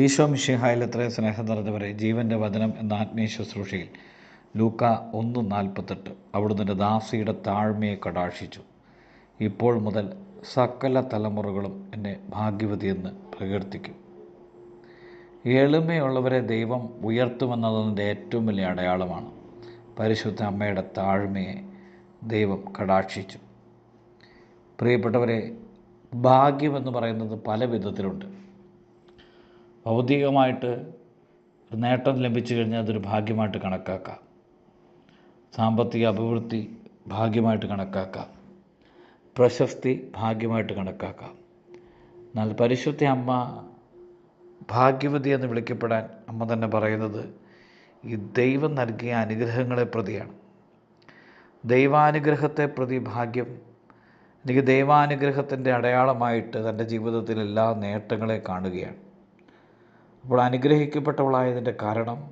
ഈശോ മിഷിഹായിൽ എത്രയും സ്നേഹം നിറഞ്ഞവരെ ജീവന്റെ വചനം എന്ന ആത്മീയ ശുശ്രൂഷയിൽ ലൂക്ക ഒന്ന് നാൽപ്പത്തെട്ട് അവിടുന്ന് ദാസിയുടെ താഴ്മയെ കടാക്ഷിച്ചു. ഇപ്പോൾ മുതൽ സകല തലമുറകളും എന്നെ ഭാഗ്യവതിയെന്ന് പ്രകീർത്തിക്കും. എളിമയുള്ളവരെ ദൈവം ഉയർത്തുമെന്നതിന്റെ ഏറ്റവും വലിയ അടയാളമാണ് പരിശുദ്ധ അമ്മയുടെ താഴ്മയെ ദൈവം കടാക്ഷിച്ചു. പ്രിയപ്പെട്ടവരെ ഭാഗ്യമെന്ന് പറയുന്നത് പല വിധത്തിലുണ്ട്. ഭൗതികമായിട്ട് നേട്ടം ലഭിച്ചു കഴിഞ്ഞാൽ അതൊരു ഭാഗ്യമായിട്ട് കണക്കാക്കാം. സാമ്പത്തിക അഭിവൃദ്ധി ഭാഗ്യമായിട്ട് കണക്കാക്കാം. പ്രശസ്തി ഭാഗ്യമായിട്ട് കണക്കാക്കാം. എന്നാൽ പരിശുദ്ധ അമ്മ ഭാഗ്യവതി എന്ന് വിളിക്കപ്പെടാൻ അമ്മ തന്നെ പറയുന്നത് ഈ ദൈവം നൽകിയ അനുഗ്രഹങ്ങളെ പ്രതിയാണ്. ദൈവാനുഗ്രഹത്തെ പ്രതി ഭാഗ്യം എനിക്ക് ദൈവാനുഗ്രഹത്തിന്റെ അടയാളമായിട്ട് തന്റെ ജീവിതത്തിൽ എല്ലാ നേട്ടങ്ങളെ കാണുകയാണ്. അപ്പോൾ അനുഗ്രഹിക്കപ്പെട്ടവളായതിന്റെ കാരണം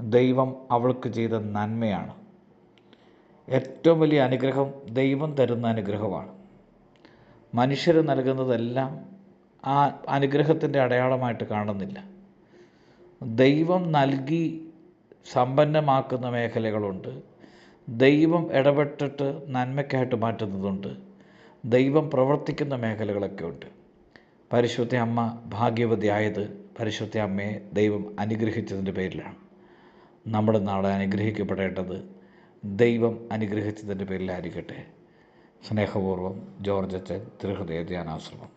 ദൈവം അവൾക്ക് ചെയ്ത നന്മയാണ്. ഏറ്റവും വലിയ അനുഗ്രഹം ദൈവം തരുന്ന അനുഗ്രഹമാണ്. മനുഷ്യർ നൽകുന്നതെല്ലാം ആ അനുഗ്രഹത്തിന്റെ അടയാളമായിട്ട് കാണുന്നില്ല. ദൈവം നൽകി സമ്പന്നമാക്കുന്ന മേഖലകളുണ്ട്. ദൈവം ഇടപെട്ടിട്ട് നന്മയ്ക്കായിട്ട് മാറ്റുന്നതുണ്ട്. ദൈവം പ്രവർത്തിക്കുന്ന മേഖലകളൊക്കെ ഉണ്ട്. പരിശുദ്ധ അമ്മ ഭാഗ്യവതിയായത് പരിശുദ്ധ അമ്മയെ ദൈവം അനുഗ്രഹിച്ചതിന്റെ പേരിലാണ്. നമ്മുടെ നാളെ അനുഗ്രഹിക്കപ്പെടേണ്ടത് ദൈവം അനുഗ്രഹിച്ചതിന്റെ പേരിലായിരിക്കട്ടെ. സ്നേഹപൂർവം ജോർജ് അച്ഛൻ തിരുഹൃദയ ധ്യാനാശ്രമം.